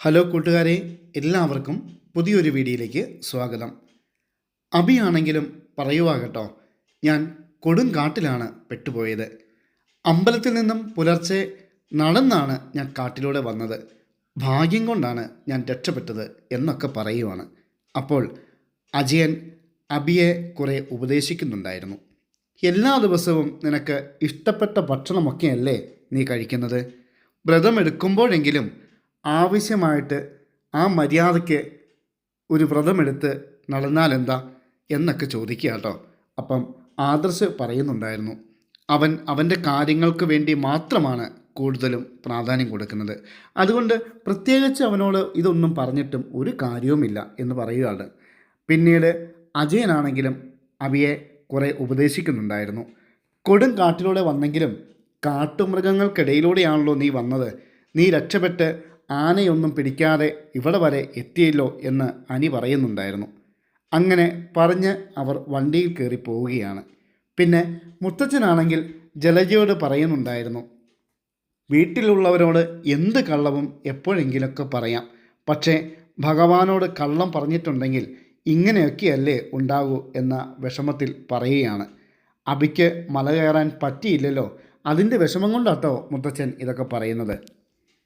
Hello കൂട്ടുകാരെ എല്ലാവർക്കും പുതിയൊരു വീഡിയോയിലേക്ക് സ്വാഗതം. അഭിയാണെങ്കിലും പറയുവാ കേട്ടോ ഞാൻ കൊടുങ്കാട്ടിലാണ് പെട്ടുപോയത്. അമ്പലത്തിൽ നിന്നും പുലർച്ചെ നടന്നാണ് ഞാൻ കാട്ടിലൂടെ വന്നത്. ഭാഗ്യം കൊണ്ടാണ് ഞാൻ രക്ഷപ്പെട്ടത് എന്നൊക്കെ പറയുവാണ്. അപ്പോൾ അജയൻ അബിയെ കുറേ ഉപദേശിക്കുന്നുണ്ടായിരുന്നു. എല്ലാ ദിവസവും നിനക്ക് ഇഷ്ടപ്പെട്ട ഭക്ഷണമൊക്കെയല്ലേ നീ കഴിക്കുന്നത്? വ്രതമെടുക്കുമ്പോഴെങ്കിലും ആവശ്യമായിട്ട് ആ മര്യാദയ്ക്ക് ഒരു വ്രതമെടുത്ത് നടന്നാലെന്താ എന്നൊക്കെ ചോദിക്കുക കേട്ടോ. അപ്പം ആദർശ് പറയുന്നുണ്ടായിരുന്നു അവൻ അവന്റെ കാര്യങ്ങൾക്ക് വേണ്ടി മാത്രമാണ് കൂടുതലും പ്രാധാന്യം കൊടുക്കുന്നത്. അതുകൊണ്ട് പ്രത്യേകിച്ച് അവനോട് ഇതൊന്നും പറഞ്ഞിട്ടും ഒരു കാര്യവുമില്ല എന്ന് പറയുകയാണ്. പിന്നീട് അജയനാണെങ്കിലും അവിയെ കുറേ ഉപദേശിക്കുന്നുണ്ടായിരുന്നു. കൊടും കാട്ടിലൂടെ വന്നെങ്കിലും കാട്ടുമൃഗങ്ങൾക്കിടയിലൂടെയാണല്ലോ നീ വന്നത്. നീ രക്ഷപ്പെട്ട് ആനയൊന്നും പിടിക്കാതെ ഇവിടെ വരെ എത്തിയല്ലോ എന്ന് അനി പറയുന്നുണ്ടായിരുന്നു. അങ്ങനെ പറഞ്ഞ് അവർ വണ്ടിയിൽ കയറി പോവുകയാണ്. പിന്നെ മുത്തച്ഛനാണെങ്കിൽ ജലജയോട് പറയുന്നുണ്ടായിരുന്നു വീട്ടിലുള്ളവരോട് എന്ത് കള്ളവും എപ്പോഴെങ്കിലൊക്കെ പറയാം. പക്ഷേ ഭഗവാനോട് കള്ളം പറഞ്ഞിട്ടുണ്ടെങ്കിൽ ഇങ്ങനെയൊക്കെയല്ലേ ഉണ്ടാകൂ എന്ന വിഷമത്തിൽ പറയുകയാണ്. അബിക്ക് മല കയറാൻ പറ്റിയില്ലല്ലോ. അതിന്റെ വിഷമം കൊണ്ടാട്ടോ മുത്തച്ഛൻ ഇതൊക്കെ പറയുന്നത്.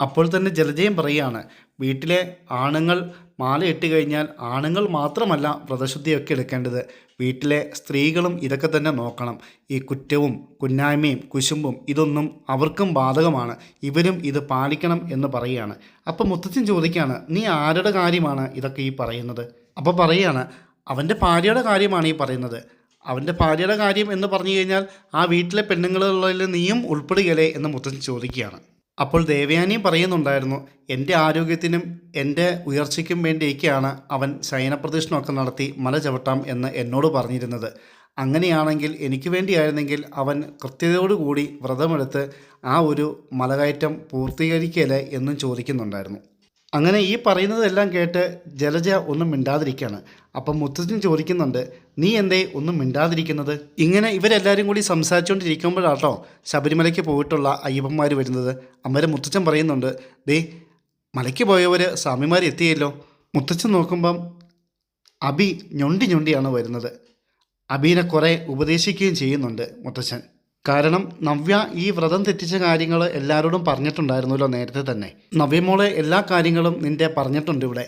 അപ്പോൾ തന്നെ ജലജയം പറയുകയാണ് വീട്ടിലെ ആണുങ്ങൾ മാല ഇട്ട് കഴിഞ്ഞാൽ ആണുങ്ങൾ മാത്രമല്ല വ്രതശുദ്ധിയൊക്കെ എടുക്കേണ്ടത്. വീട്ടിലെ സ്ത്രീകളും ഇതൊക്കെ തന്നെ നോക്കണം. ഈ കുറ്റവും കുന്നായ്മയും കുശുമ്പും ഇതൊന്നും അവർക്കും ബാധകമാണ്. ഇവരും ഇത് പാലിക്കണം എന്ന് പറയുകയാണ്. അപ്പോൾ മുത്തച്ഛൻ ചോദിക്കുകയാണ് നീ ആരുടെ കാര്യമാണ് ഇതൊക്കെ ഈ പറയുന്നത്? അപ്പോൾ പറയുകയാണ് അവന്റെ ഭാര്യയുടെ കാര്യമാണ് ഈ പറയുന്നത്. അവന്റെ ഭാര്യയുടെ കാര്യം എന്ന് പറഞ്ഞു കഴിഞ്ഞാൽ ആ വീട്ടിലെ പെണ്ണുങ്ങളുള്ളതിൽ നീയും ഉൾപ്പെടുകയല്ലേ? എന്ന് മുത്തച്ഛൻ ചോദിക്കുകയാണ്. അപ്പോൾ ദേവയാനി പറയുന്നുണ്ടായിരുന്നു എന്റെ ആരോഗ്യത്തിനും എന്റെ ഉയർച്ചയ്ക്കും വേണ്ടിയൊക്കെയാണ് അവൻ ശയനപ്രദക്ഷിണമൊക്കെ നടത്തി മല ചവിട്ടാം എന്ന് എന്നോട് പറഞ്ഞിരുന്നത്. അങ്ങനെയാണെങ്കിൽ എനിക്ക് വേണ്ടിയായിരുന്നെങ്കിൽ അവൻ കൃത്യതയോടുകൂടി വ്രതമെടുത്ത് ആ ഒരു മലകയറ്റം പൂർത്തീകരിക്കലേ എന്നും ചോദിക്കുന്നുണ്ടായിരുന്നു. അങ്ങനെ ഈ പറയുന്നതെല്ലാം കേട്ട് ജലജ ഒന്നും മിണ്ടാതിരിക്കുകയാണ്. അപ്പം മുത്തച്ഛൻ ചോദിക്കുന്നുണ്ട് നീ എന്തേ ഒന്നും മിണ്ടാതിരിക്കുന്നത്? ഇങ്ങനെ ഇവരെല്ലാവരും കൂടി സംസാരിച്ചുകൊണ്ടിരിക്കുമ്പോഴാട്ടോ ശബരിമലയ്ക്ക് പോയിട്ടുള്ള അയ്യപ്പന്മാർ വരുന്നത്. അമ്മരെ മുത്തച്ഛൻ പറയുന്നുണ്ട് ദേ മലയ്ക്ക് പോയവർ സ്വാമിമാർ എത്തിയല്ലോ. മുത്തച്ഛൻ നോക്കുമ്പം അബി ഞൊണ്ടി ഞൊണ്ടിയാണ് വരുന്നത്. അബീനെ കുറേ ഉപദേശിക്കുകയും ചെയ്യുന്നുണ്ട് മുത്തച്ഛൻ. കാരണം നവ്യ ഈ വ്രതം തെറ്റിച്ച കാര്യങ്ങൾ എല്ലാവരോടും പറഞ്ഞിട്ടുണ്ടായിരുന്നല്ലോ നേരത്തെ തന്നെ. നവ്യമോളെ എല്ലാ കാര്യങ്ങളും നിന്റെ പറഞ്ഞിട്ടുണ്ട് ഇവിടെ.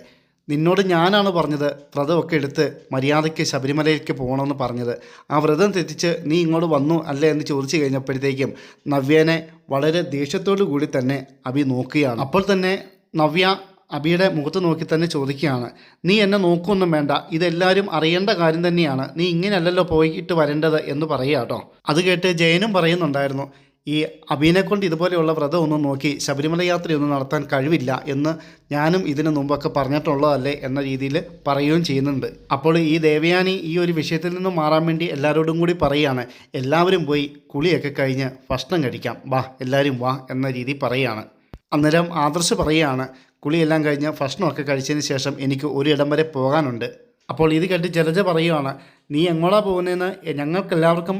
നിന്നോട് ഞാനാണ് പറഞ്ഞത്. വ്രതമൊക്കെ എടുത്ത് മര്യാദയ്ക്ക് ശബരിമലയിലേക്ക് പോകണമെന്ന് പറഞ്ഞത്. ആ വ്രതം തെറ്റിച്ച് നീ ഇങ്ങോട്ട് വന്നു അല്ലേ എന്ന് ചോദിച്ചു കഴിഞ്ഞപ്പോഴത്തേക്കും നവ്യനെ വളരെ ദേഷ്യത്തോടു കൂടി തന്നെ അഭി നോക്കുകയാണ്. അപ്പോൾ തന്നെ നവ്യ അബിയുടെ മുഖത്ത് നോക്കി തന്നെ ചോദിക്കുകയാണ്. നീ എന്നെ നോക്കൊന്നും വേണ്ട. ഇതെല്ലാവരും അറിയേണ്ട കാര്യം തന്നെയാണ്. നീ ഇങ്ങനെയല്ലല്ലോ പോയിട്ട് വരേണ്ടത് എന്ന് പറയുക കേട്ടോ. അത് കേട്ട് ജയനും പറയുന്നുണ്ടായിരുന്നു. ഈ അബീനെ കൊണ്ട് ഇതുപോലെയുള്ള വ്രതം ഒന്നും നോക്കി ശബരിമല യാത്രയൊന്നും നടത്താൻ കഴിവില്ല എന്ന് ഞാനും ഇതിനു മുമ്പൊക്കെ പറഞ്ഞിട്ടുള്ളതല്ലേ എന്ന രീതിയിൽ പറയുകയും ചെയ്യുന്നുണ്ട്. അപ്പോൾ ഈ ദേവയാനി ഈ ഒരു വിഷയത്തിൽ നിന്നും മാറാൻ വേണ്ടി എല്ലാവരോടും കൂടി പറയുകയാണ്. എല്ലാവരും പോയി കുളിയൊക്കെ കഴിഞ്ഞ് ഭക്ഷണം കഴിക്കാം. വാ എല്ലാവരും വാ എന്ന രീതി പറയുകയാണ്. അന്നേരം ആദർശ് പറയുകയാണ്. കുളിയെല്ലാം കഴിഞ്ഞ് ഭക്ഷണമൊക്കെ കഴിച്ചതിന് ശേഷം എനിക്ക് ഒരിടം വരെ പോകാനുണ്ട്. അപ്പോൾ ഇത് കേട്ട് ജലജ പറയുവാണ് നീ എങ്ങോട്ടാ പോകുന്നതെന്ന് ഞങ്ങൾക്ക്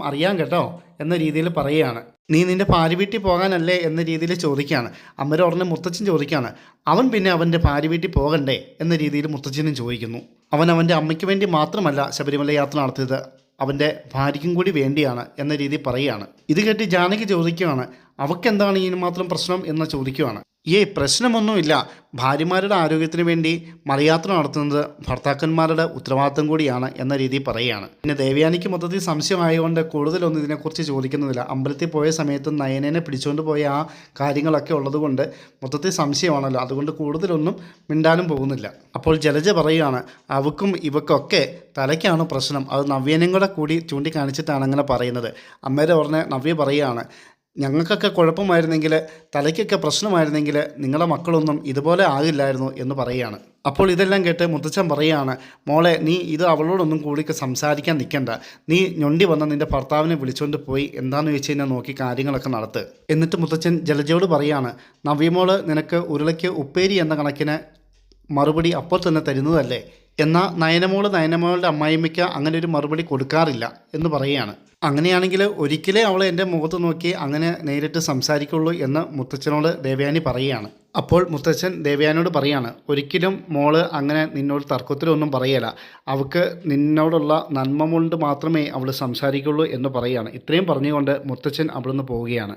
അറിയാം കേട്ടോ എന്ന രീതിയിൽ പറയുകയാണ്. നീ നിന്റെ ഭാര്യ വീട്ടിൽ പോകാനല്ലേ? എന്ന രീതിയിൽ ചോദിക്കുകയാണ്. അമ്മര ഉടനെ മുത്തച്ഛൻ ചോദിക്കുകയാണ് അവൻ പിന്നെ അവന്റെ ഭാര്യ വീട്ടിൽ പോകണ്ടേ? എന്ന രീതിയിൽ മുത്തച്ഛനും ചോദിക്കുന്നു. അവൻ അവന്റെ അമ്മയ്ക്ക് വേണ്ടി മാത്രമല്ല ശബരിമല യാത്ര നടത്തിയത് അവന്റെ ഭാര്യയ്ക്കും കൂടി വേണ്ടിയാണ് എന്ന രീതി പറയുകയാണ്. ഇത് കേട്ട് ജാനകി ചോദിക്കുകയാണ് അവക്കെന്താണ് ഇതിന് മാത്രം പ്രശ്നം? എന്ന് ചോദിക്കുകയാണ്. ഏയ് പ്രശ്നമൊന്നുമില്ല. ഭാര്യമാരുടെ ആരോഗ്യത്തിന് വേണ്ടി മറിയാത്ര നടത്തുന്നത് ഭർത്താക്കന്മാരുടെ ഉത്തരവാദിത്തം കൂടിയാണ് എന്ന രീതി പറയുകയാണ്. പിന്നെ ദേവയാനിക്ക് മൊത്തത്തിൽ സംശയമായതുകൊണ്ട് കൂടുതലൊന്നും ഇതിനെക്കുറിച്ച് ചോദിക്കുന്നില്ല അമ്പലത്തിൽ പോയ സമയത്ത് നയനേനെ പിടിച്ചുകൊണ്ട് പോയ ആ കാര്യങ്ങളൊക്കെ ഉള്ളതുകൊണ്ട് മൊത്തത്തിൽ സംശയമാണല്ലോ. അതുകൊണ്ട് കൂടുതലൊന്നും മിണ്ടാനും പോകുന്നില്ല. അപ്പോൾ ജലജ പറയുകയാണ് അവക്കും ഇവക്കൊക്കെ തലയ്ക്കാണ് പ്രശ്നം. അത് നവ്യനും കൂടെ കൂടി ചൂണ്ടിക്കാണിച്ചിട്ടാണ് അങ്ങനെ പറയുന്നത്. അമ്മയുടെ ഉടനെ നവ്യ പറയുകയാണ് ഞങ്ങൾക്കൊക്കെ കുഴപ്പമായിരുന്നെങ്കിൽ തലയ്ക്കൊക്കെ പ്രശ്നമായിരുന്നെങ്കിൽ നിങ്ങളുടെ മക്കളൊന്നും ഇതുപോലെ ആകില്ലായിരുന്നു എന്ന് പറയുകയാണ്. അപ്പോൾ ഇതെല്ലാം കേട്ട് മുത്തച്ഛൻ പറയുകയാണ് മോളെ നീ ഇത് അവളോടൊന്നും കൂടി സംസാരിക്കാൻ നിൽക്കണ്ട. നീ ഞൊണ്ടി വന്ന നിന്റെ ഭർത്താവിനെ വിളിച്ചുകൊണ്ട് പോയി എന്താണെന്ന് വെച്ച് കഴിഞ്ഞാൽ നോക്കി കാര്യങ്ങളൊക്കെ നടത്ത്. എന്നിട്ട് മുത്തച്ഛൻ ജലജയോട് പറയുകയാണ് നവ്യമോൾ നിനക്ക് ഉരുളയ്ക്ക് ഉപ്പേരി എന്ന കണക്കിന് മറുപടി അപ്പോൾ തന്നെ തരുന്നതല്ലേ? എന്നാൽ നയനമോൾ നയനമോളുടെ അമ്മായിമ്മയ്ക്ക് അങ്ങനെ ഒരു മറുപടി കൊടുക്കാറില്ല എന്ന് പറയുകയാണ്. അങ്ങനെയാണെങ്കിൽ ഒരിക്കലേ അവൾ എന്റെ മുഖത്ത് നോക്കി അങ്ങനെ നേരിട്ട് സംസാരിക്കുള്ളൂ എന്ന് മുത്തച്ഛനോട് ദേവയാനി പറയുകയാണ്. അപ്പോൾ മുത്തച്ഛൻ ദേവയാനിയോട് പറയാണ് ഒരിക്കലും മോൾ അങ്ങനെ നിന്നോട് തർക്കത്തിലൊന്നും പറയല. അവൾക്ക് നിന്നോടുള്ള നന്മ കൊണ്ട് മാത്രമേ അവൾ സംസാരിക്കുള്ളൂ എന്ന് പറയുകയാണ് ഇത്രയും പറഞ്ഞുകൊണ്ട് മുത്തച്ഛൻ അവിടുന്ന് പോവുകയാണ്.